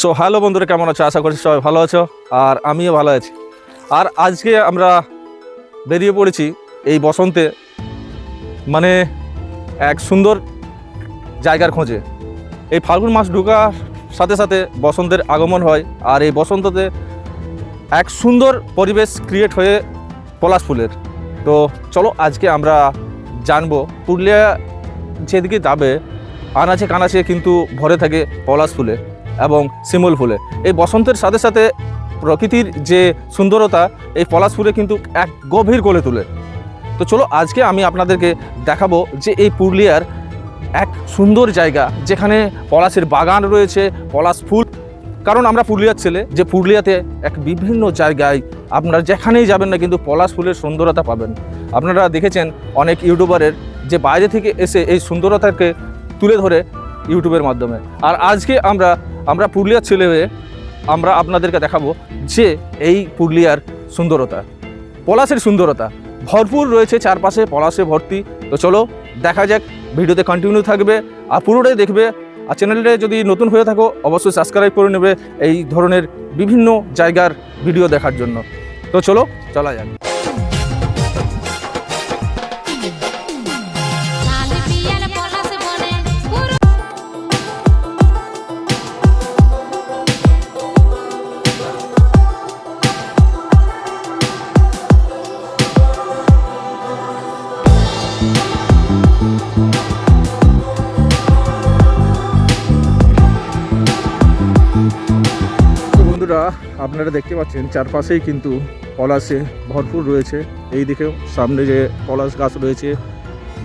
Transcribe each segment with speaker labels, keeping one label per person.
Speaker 1: So hello বন্ধুরা, কেমন আছো? আশা করছি সবাই ভালো আছো, আর আমিও ভালো আছি। আর আজকে আমরা বেরিয়ে পড়েছি এই বসন্তে মানে এক সুন্দর জায়গার খোঁজে। এই ফাল্গুন মাস ঢোকার সাথে সাথে বসন্তের আগমন হয়, আর এই বসন্ততে এক সুন্দর পরিবেশ ক্রিয়েট হয়ে পলাশ ফুলের। তো চলো, আজকে আমরা জানব, পুরুলিয়া যেদিকে যাবে, আনাচে কানাচে কিন্তু ভরে থাকে পলাশ ফুলে। এবং শিমুল ফুলে। এই বসন্তের সাথে সাথে প্রকৃতির যে সুন্দরতা, এই পলাশ ফুলে কিন্তু এক গভীর করে তোলে। তো চলো, আজকে আমি আপনাদেরকে দেখাবো যে এই পুরুলিয়ার এক সুন্দর জায়গা, যেখানে পলাশের বাগান রয়েছে, পলাশ ফুল। কারণ আমরা পুরুলিয়ার ছেলে, যে পুরুলিয়াতে এক বিভিন্ন জায়গায় আপনারা যেখানেই যাবেন না কিন্তু পলাশ ফুলের সুন্দরতা পাবেন। আপনারা দেখেছেন অনেক ইউটিউবারের যে বাইরে থেকে এসে এই সুন্দরতাকে তুলে ধরে ইউটিউবের মাধ্যমে। আর আজকে আমরা আমরা পুরুলিয়ার ছেলে হয়ে আমরা আপনাদেরকে দেখাবো যে এই পুরুলিয়ার সুন্দরতা, পলাশের সুন্দরতা। ভরপুর রয়েছে চারপাশে, পলাশে ভর্তি। তো চলো, দেখা যাক, ভিডিওতে কন্টিনিউ থাকবে আর পুরোটাই দেখবে। আর চ্যানেলটা যদি নতুন হয়ে থাকো, অবশ্যই সাবস্ক্রাইব করে নেবে এই ধরনের বিভিন্ন জায়গার ভিডিও দেখার জন্য। তো চলো, চলা যাক। আপনারা দেখতে পাচ্ছেন, চারপাশেই কিন্তু পলাশে ভরপুর রয়েছে। এই দিকেও সামনে যে পলাশ গাছ রয়েছে,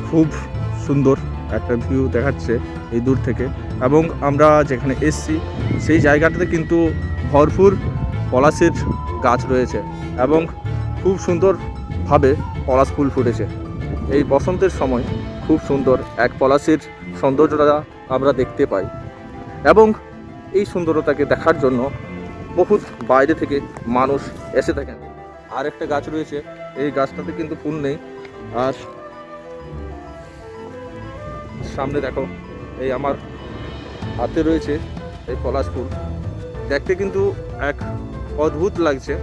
Speaker 1: খুব সুন্দর একটা ভিউ দেখাচ্ছে এই দূর থেকে। এবং আমরা যেখানে এসছি, সেই জায়গাটাতে কিন্তু ভরপুর পলাশের গাছ রয়েছে এবং খুব সুন্দরভাবে পলাশ ফুল ফুটেছে। এই বসন্তের সময় খুব সুন্দর এক পলাশের সৌন্দর্যতা আমরা দেখতে পাই। এবং এই সুন্দরতাকে দেখার জন্য বহুত বাইরে থেকে মানুষ এসে থাকেন। আর একটা গাছ রয়েছে, এই গাছটাতে কিন্তু ফুল নেই। আর সামনে দেখো, এই আমার হাতে রয়েছে এই পলাশ ফুল। দেখতে কিন্তু এক অদ্ভুত লাগছে।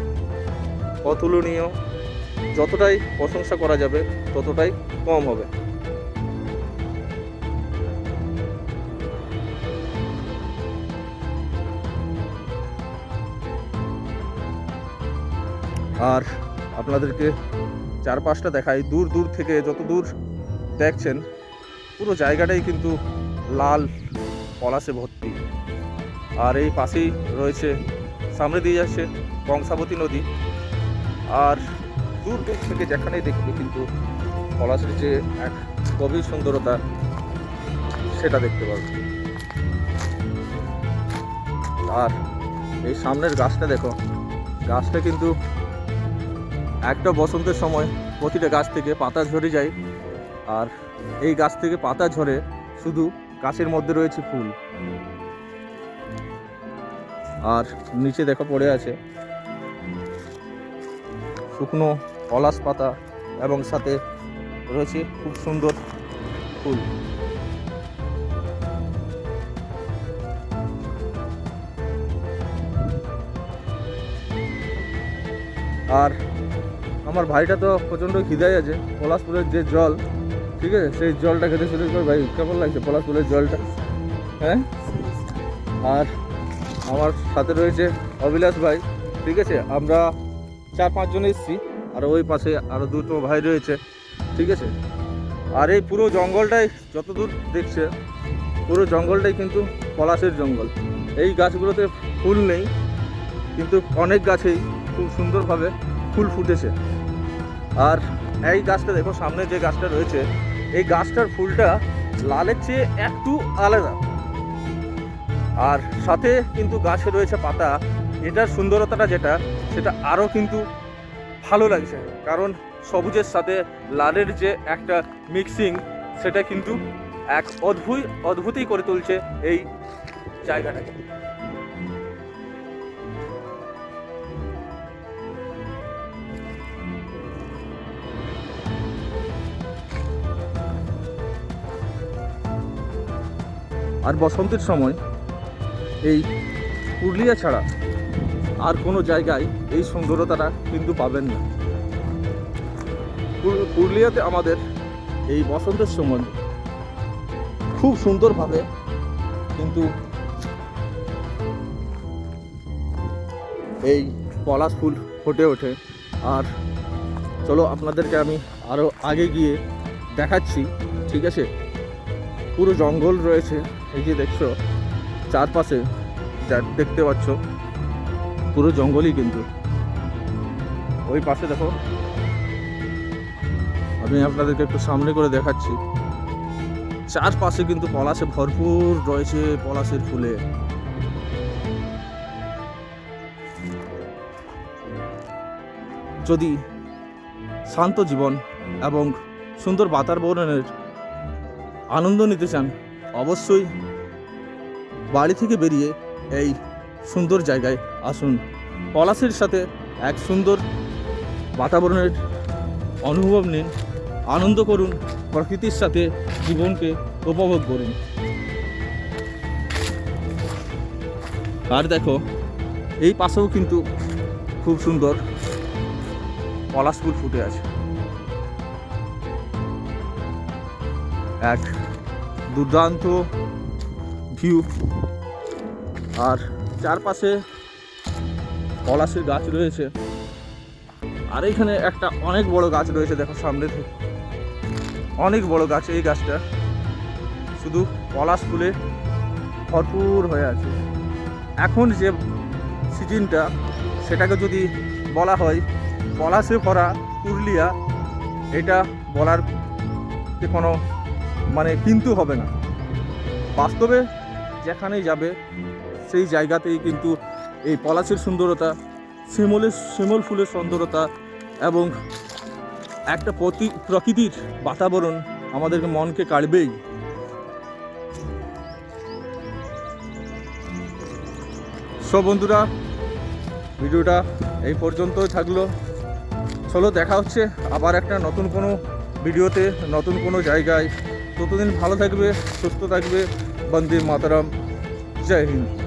Speaker 1: অতুলনীয়, যতটাই প্রশংসা করা যাবে, ততটাই কম হবে। আর আপনাদেরকে চারপাশটা দেখাই। দূর দূর থেকে যত দূর দেখছেন, পুরো জায়গাটাই কিন্তু লাল পলাশে ভর্তি। আর এই পাশেই রয়েছে সামনে দিয়ে যাচ্ছে কংসাবতী নদী। আর দূর দূর থেকে যেখানেই দেখবে কিন্তু পলাশের যে এক গভীর সুন্দরতা, সেটা দেখতে পাবে। আর এই সামনের গাছটা দেখো, গাছটা কিন্তু একটা বসন্তের সময় প্রতিটা গাছ থেকে পাতা ঝরে যায়। আর এই গাছ থেকে পাতা ঝরে শুধু গাছের মধ্যে রয়েছে ফুল। আর নিচে দেখো পড়ে আছে শুকনো পলাশ পাতা এবং সাথে রয়েছে খুব সুন্দর ফুল। আর আমার ভাইটা তো প্রচণ্ড খিদাই আছে, পলাশপুরের যে জল, ঠিক আছে? সেই জলটা খেতে শুরু করে ভাই, কেমন লাগছে পলাশপুরের জলটা? হ্যাঁ? আর আমার সাথে রয়েছে অবিলাস ভাই, ঠিক আছে? আমরা চার পাঁচজন এসেছি, আর ওই পাশে আরও দুটো ভাই রয়েছে, ঠিক আছে? আর এই পুরো জঙ্গলটাই যতদূর দেখছে, পুরো জঙ্গলটাই কিন্তু পলাশের জঙ্গল। এই গাছগুলোতে ফুল নেই, কিন্তু অনেক গাছেই খুব সুন্দরভাবে ফুল ফুটেছে। আর এই গাছটা দেখো, সামনে যে গাছটা রয়েছে, এই গাছটার ফুলটা লালের চেয়ে একটু আলাদা। আর সাথে কিন্তু গাছে রয়েছে পাতা, এটার সুন্দরতাটা যেটা, সেটা আরও কিন্তু ভালো লাগছে। কারণ সবুজের সাথে লালের যে একটা মিক্সিং সেটা কিন্তু এক অদ্ভুত অদ্ভুতই করে তুলছে এই জায়গাটাকে। আর বসন্তের সময় এই পুরুলিয়া ছাড়া আর কোনো জায়গায় এই সুন্দরতাটা কিন্তু পাবেন না। পুরুলিয়াতে আমাদের এই বসন্তের সময় খুব সুন্দরভাবে কিন্তু এই পলাশ ফুল ফুটে ওঠে। আর চলো আপনাদেরকে আমি আরও আগে গিয়ে দেখাচ্ছি, ঠিক আছে? পুরো জঙ্গল রয়েছে। এই যে দেখছ, চারপাশে যা দেখতে পাচ্ছ, পুরো জঙ্গলই কিন্তু। ওই পাশে দেখো, আমি আপনাদেরকে একটু সামনে করে দেখাচ্ছি। চারপাশে কিন্তু পলাশে ভরপুর রয়েছে পলাশের ফুলে। যদি শান্ত জীবন এবং সুন্দর বাতাবরণের আনন্দ নিতে চান, অবশ্যই বাড়ি থেকে বেরিয়ে এই সুন্দর জায়গায় আসুন। পলাশের সাথে এক সুন্দর বাতাবরণের অনুভব নিন। আনন্দ করুন। প্রকৃতির সাথে জীবনকে উপভোগ করুন। আর দেখো, এই পাশেও কিন্তু খুব সুন্দর পলাশ ফুল ফুটে আছে। এক দুর্দান্ত ভিউ। আর চারপাশে পলাশের গাছ রয়েছে। আর এখানে একটা অনেক বড় গাছ রয়েছে দেখো সামনে থেকে। অনেক বড় গাছ এই গাছটা। শুধু পলাশ ফুলে ভরপুর হয়ে আছে। এখন যে সিজনটা, সেটাকে যদি বলা হয়, পলাশে ভরা পুরুলিয়া, এটা বলার কোনো মানে কিন্তু হবে না। বাস্তবে যেখানেই যাবে সেই জায়গাতেই কিন্তু এই পলাশের সুন্দরতা, শিমলের, শিমল ফুলের সুন্দরতা এবং একটা প্রতি, প্রকৃতির বাতাবরণ আমাদেরকে মনকে কাড়বেই। সব বন্ধুরা, ভিডিওটা এই পর্যন্তই থাকল। চলো, দেখা হচ্ছে আবার একটা নতুন কোনো ভিডিওতে, নতুন কোনো জায়গায়। ততদিন ভালো থাকবে, সুস্থ থাকবে। বন্দে মাতারাম। জয় হিন্দ।